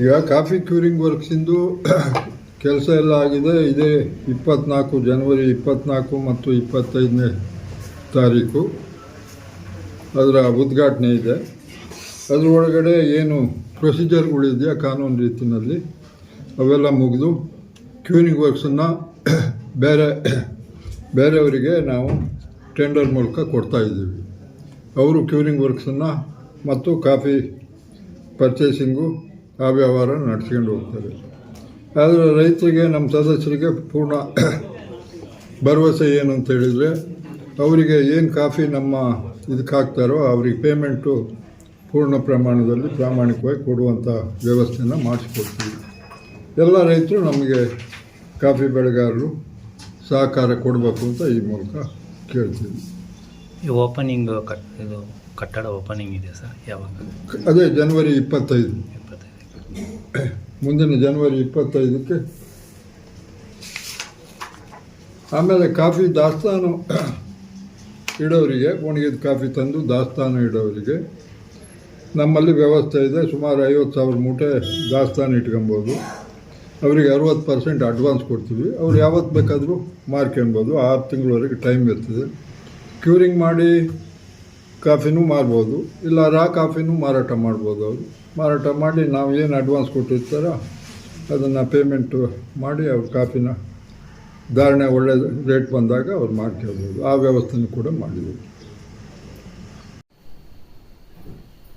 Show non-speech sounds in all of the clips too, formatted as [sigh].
ಈಗ coffee curing ವರ್ಕ್ಸಿಂದು [coughs] ಕೆಲಸ ಎಲ್ಲ ಆಗಿದೆ. ಇದೇ ಇಪ್ಪತ್ನಾಲ್ಕು ಜನವರಿ ಇಪ್ಪತ್ನಾಲ್ಕು ಮತ್ತು ಇಪ್ಪತ್ತೈದನೇ ತಾರೀಕು. ಅದರ ಉದ್ಘಾಟನೆ ಇದೆ. ಅದರ ಒಳಗಡೆ ಏನು ಪ್ರೊಸೀಜರ್ಗಳಿದೆಯಾ ಕಾನೂನು ರೀತಿಯಲ್ಲಿ? ಅವೆಲ್ಲ ಮುಗಿದು ಕ್ಯೂರಿಂಗ್ ವರ್ಕ್ಸನ್ನು [coughs] ಬೇರೆ [coughs] ಬೇರೆಯವರಿಗೆ ನಾವು ಟೆಂಡರ್ ಮೂಲಕ ಕೊಡ್ತಾ ಇದ್ದೀವಿ. ಅವರು ಕ್ಯೂರಿಂಗ್ ವರ್ಕ್ಸನ್ನು ಮತ್ತು ಕಾಫಿ ಪರ್ಚೇಸಿಂಗು ಆ ವ್ಯವಹಾರ ನಡೆಸ್ಕೊಂಡು ಹೋಗ್ತಾರೆ. ಆದರೆ ರೈತರಿಗೆ ನಮ್ಮ ಸದಸ್ಯರಿಗೆ ಪೂರ್ಣ ಭರವಸೆ ಏನು ಅಂತ ಹೇಳಿದರೆ ಅವರಿಗೆ ಏನು ಕಾಫಿ ನಮ್ಮ ಇದಕ್ಕೆ ಹಾಕ್ತಾರೋ ಅವ್ರಿಗೆ ಪೇಮೆಂಟು ಪೂರ್ಣ ಪ್ರಮಾಣದಲ್ಲಿ ಪ್ರಾಮಾಣಿಕವಾಗಿ ಕೊಡುವಂಥ ವ್ಯವಸ್ಥೆನ ಮಾಡಿಸ್ಕೊಡ್ತೀವಿ. ಎಲ್ಲ ರೈತರು ನಮಗೆ ಕಾಫಿ ಬೆಳೆಗಾರರು ಸಹಕಾರ ಕೊಡಬೇಕು ಅಂತ ಈ ಮೂಲಕ ಕೇಳ್ತೀವಿ. ಈ ಓಪನಿಂಗ್ ಕಟ್ ಇದು ಕಟ್ಟಡ ಓಪನಿಂಗ್ ಇದೆ ಸರ್? ಯಾವಾಗ? ಅದೇ ಜನವರಿ ಇಪ್ಪತ್ತೈದು. ಇಪ್ಪತ್ತೈದು. ಮುಂದಿನ ಜನವರಿ ಇಪ್ಪತ್ತೈದಕ್ಕೆ. ಆಮೇಲೆ ಕಾಫಿ ದಾಸ್ತಾನು ಇಡೋರಿಗೆ, ಒಣಗಿದ ಕಾಫಿ ತಂದು ದಾಸ್ತಾನು ಇಡೋರಿಗೆ. ನಮ್ಮಲ್ಲಿ ವ್ಯವಸ್ಥೆ ಇದೆ, ಸುಮಾರು ಐವತ್ತು ಸಾವಿರ ಮೂಟೆ ದಾಸ್ತಾನು ಇಟ್ಕೊಬೋದು. ಅವರಿಗೆ ಅರುವತ್ತು ಪರ್ಸೆಂಟ್ ಅಡ್ವಾನ್ಸ್ ಕೊಡ್ತೀವಿ. ಅವ್ರು ಯಾವತ್ತು ಬೇಕಾದರೂ ಮಾರ್ಕೊಬೋದು. ಆರು ತಿಂಗಳವರೆಗೆ ಟೈಮ್ ಇರ್ತದೆ. ಕ್ಯೂರಿಂಗ್ ಮಾಡಿ ಕಾಫಿನೂ ಮಾರ್ಬೋದು ಇಲ್ಲ ರಾ ಕಾಫಿನೂ ಮಾರಾಟ ಮಾಡ್ಬೋದು ಅವರು. ಮಾರಾಟ ಮಾಡಿ ನಾವು ಏನು ಅಡ್ವಾನ್ಸ್ ಕೊಟ್ಟಿರ್ತಾರೋ ಅದನ್ನು ಪೇಮೆಂಟು ಮಾಡಿ ಅವ್ರ ಕಾಫಿನ ಧಾರಣೆ ಒಳ್ಳೆ ರೇಟ್ ಬಂದಾಗ ಅವ್ರು ಮಾಡ್ಕೊಳ್ಬೋದು. ಆ ವ್ಯವಸ್ಥೆನೂ ಕೂಡ ಮಾಡಿದ್ದೀವಿ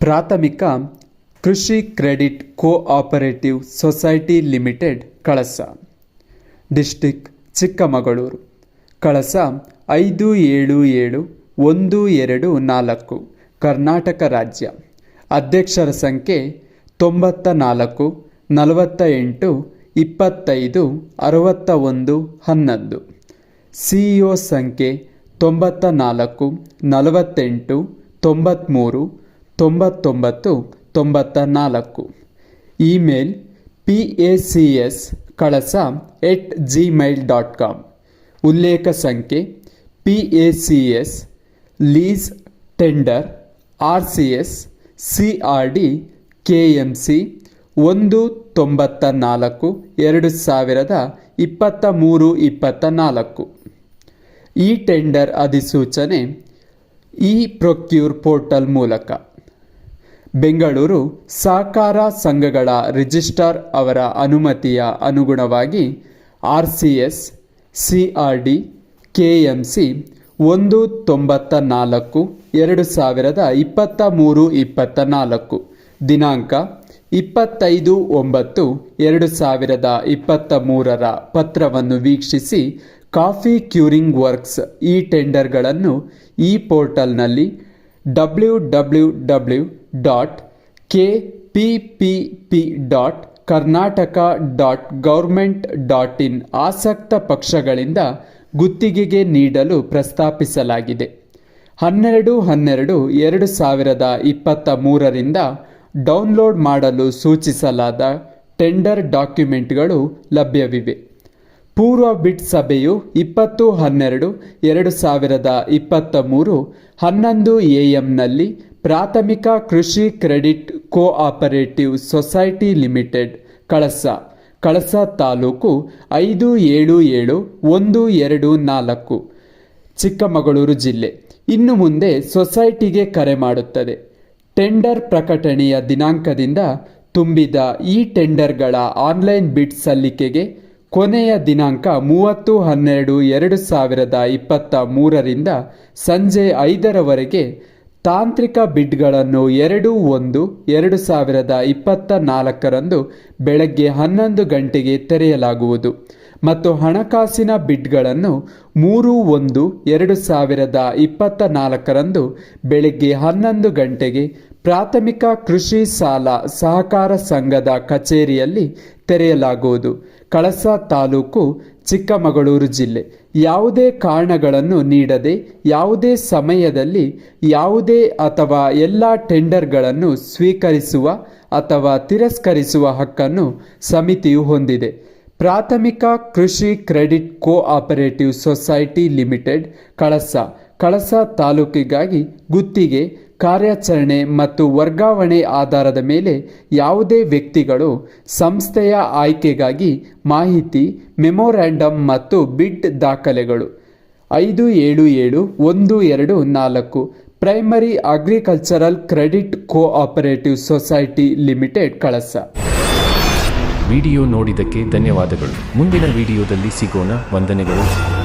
ಪ್ರಾಥಮಿಕ ಕೃಷಿ credit cooperative society limited, Kalasa. District Chikkamagaluru. Kalasa ಐದು ಏಳು ಏಳು ಒಂದು, ಎರಡು, ನಾಲ್ಕು. ಕರ್ನಾಟಕ ರಾಜ್ಯ. ಅಧ್ಯಕ್ಷರ ಸಂಖ್ಯೆ ತೊಂಬತ್ತ ನಾಲ್ಕು, ನಲವತ್ತ ಎಂಟು, ಇಪ್ಪತ್ತೈದು, ಅರವತ್ತ ಒಂದು, ಹನ್ನೊಂದು. ಸಿ ಇ ಸಂಖ್ಯೆ ತೊಂಬತ್ತ ನಾಲ್ಕು, ನಲವತ್ತೆಂಟು ತೊಂಬತ್ತ್ಮೂರು ತೊಂಬತ್ತೊಂಬತ್ತು, ತೊಂಬತ್ತ ನಾಲ್ಕು. Email P A C S Kalasa at Gmail dot com. ಉಲ್ಲೇಖ ಸಂಖ್ಯೆ P A C S lease tender, R C S, C R D, K M C, ಒಂದು ತೊಂಬತ್ತ ನಾಲ್ಕು, ಎರಡು ಸಾವಿರದ ಇಪ್ಪತ್ತ ಮೂರು ಇಪ್ಪತ್ತ ನಾಲ್ಕು. ಈ ಟೆಂಡರ್ ಅಧಿಸೂಚನೆ ಇ ಪ್ರೊಕ್ಯೂರ್ ಪೋರ್ಟಲ್ ಮೂಲಕ. ಬೆಂಗಳೂರು ಸಹಕಾರ ಸಂಘಗಳ ರಿಜಿಸ್ಟ್ರಾರ್ ಅವರ ಅನುಮತಿಯ ಅನುಗುಣವಾಗಿ R C S, C R D, K M C ಒಂದು ತೊಂಬತ್ತ ನಾಲ್ಕು, ಎರಡು ಸಾವಿರದ ಇಪ್ಪತ್ತ ಮೂರು, ಇಪ್ಪತ್ತ ನಾಲ್ಕು. ದಿನಾಂಕ, ಇಪ್ಪತ್ತೈದು, ಒಂಬತ್ತು, ಎರಡು ಸಾವಿರದ ಇಪ್ಪತ್ತ ಮೂರರ ಪತ್ರವನ್ನು ವೀಕ್ಷಿಸಿ ಕಾಫಿ ಕ್ಯೂರಿಂಗ್ ವರ್ಕ್ಸ್ ಈ ಟೆಂಡರ್ಗಳನ್ನು ಈ ಪೋರ್ಟಲ್ನಲ್ಲಿ W W W dot K P P P dot Karnataka dot government dot in ಆಸಕ್ತ ಪಕ್ಷಗಳಿಂದ ಗುತ್ತಿಗೆಗೆ ನೀಡಲು ಪ್ರಸ್ತಾಪಿಸಲಾಗಿದೆ. ಹನ್ನೆರಡು ಹನ್ನೆರಡು ಎರಡು ಸಾವಿರದ ಇಪ್ಪತ್ತ ಮೂರರಿಂದ ಡೌನ್ಲೋಡ್ ಮಾಡಲು ಸೂಚಿಸಲಾದ ಟೆಂಡರ್ ಡಾಕ್ಯುಮೆಂಟ್ಗಳು ಲಭ್ಯವಿವೆ. ಪೂರ್ವ ಬಿಟ್ ಸಭೆಯು ಇಪ್ಪತ್ತು ಹನ್ನೆರಡು ಎರಡು ಸಾವಿರದ ಇಪ್ಪತ್ತ ಮೂರು ಹನ್ನೊಂದು ಎ ಎಂನಲ್ಲಿ ಪ್ರಾಥಮಿಕ ಕೃಷಿ credit cooperative society limited, Kalasa. Kalasa taluk ಐದು ಏಳು ಏಳು ಒಂದು ಎರಡು ನಾಲ್ಕು, ಚಿಕ್ಕಮಗಳೂರು ಜಿಲ್ಲೆ. ಇನ್ನು ಮುಂದೆ ಸೊಸೈಟಿಗೆ ಕರೆ ಮಾಡುತ್ತದೆ. ಟೆಂಡರ್ ಪ್ರಕಟಣೆಯ ದಿನಾಂಕದಿಂದ ತುಂಬಿದ ಈ ಟೆಂಡರ್ಗಳ ಆನ್ಲೈನ್ ಬಿಡ್ ಸಲ್ಲಿಕೆಗೆ ಕೊನೆಯ ದಿನಾಂಕ ಮೂವತ್ತು ಹನ್ನೆರಡು ಎರಡು ಸಾವಿರದ ಇಪ್ಪತ್ತ ಮೂರರಿಂದ ಸಂಜೆ ಐದರವರೆಗೆ ತಾಂತ್ರಿಕ ಬಿಡ್ಗಳನ್ನು ಎರಡು ಒಂದು ಎರಡು ಸಾವಿರದ ಇಪ್ಪತ್ತ ನಾಲ್ಕರಂದು ಬೆಳಗ್ಗೆ ಹನ್ನೊಂದು ಗಂಟೆಗೆ ತೆರೆಯಲಾಗುವುದು ಮತ್ತು ಹಣಕಾಸಿನ ಬಿಡ್ಗಳನ್ನು ಮೂರು ಒಂದು ಎರಡು ಸಾವಿರದ ಇಪ್ಪತ್ತ ನಾಲ್ಕರಂದು ಬೆಳಗ್ಗೆ ಹನ್ನೊಂದು ಗಂಟೆಗೆ ಪ್ರಾಥಮಿಕ ಕೃಷಿ ಸಾಲ ಸಹಕಾರ ಸಂಘದ ಕಚೇರಿಯಲ್ಲಿ ತೆರೆಯಲಾಗುವುದು. ಕಳಸ ತಾಲೂಕು, ಚಿಕ್ಕಮಗಳೂರು ಜಿಲ್ಲೆ. ಯಾವುದೇ ಕಾರಣಗಳನ್ನು ನೀಡದೆ, ಯಾವುದೇ ಸಮಯದಲ್ಲಿ ಯಾವುದೇ ಅಥವಾ ಎಲ್ಲ ಟೆಂಡರ್ಗಳನ್ನು ಸ್ವೀಕರಿಸುವ ಅಥವಾ ತಿರಸ್ಕರಿಸುವ ಹಕ್ಕನ್ನು ಸಮಿತಿಯು ಹೊಂದಿದೆ. ಪ್ರಾಥಮಿಕ ಕೃಷಿ credit cooperative society limited Kalasa. Kalasa ತಾಲೂಕಿಗಾಗಿ ಗುತ್ತಿಗೆ ಕಾರ್ಯಾಚರಣೆ ಮತ್ತು ವರ್ಗಾವಣೆ ಆಧಾರದ ಮೇಲೆ ಯಾವುದೇ ವ್ಯಕ್ತಿಗಳು ಸಂಸ್ಥೆಯ ಆಯ್ಕೆಗಾಗಿ ಮಾಹಿತಿ ಮೆಮೊರ್ಯಾಂಡಮ್ ಮತ್ತು ಬಿಡ್ ದಾಖಲೆಗಳು. ಐದು, ಏಳು ಏಳು, ಒಂದು, ಎರಡು, ನಾಲ್ಕು, primary agricultural credit cooperative society limited Kalasa. Video ನೋಡಿದ್ದಕ್ಕೆ ಧನ್ಯವಾದಗಳು. ಮುಂದಿನ ವಿಡಿಯೋದಲ್ಲಿ ಸಿಗೋಣ. ವಂದನೆಗಳು.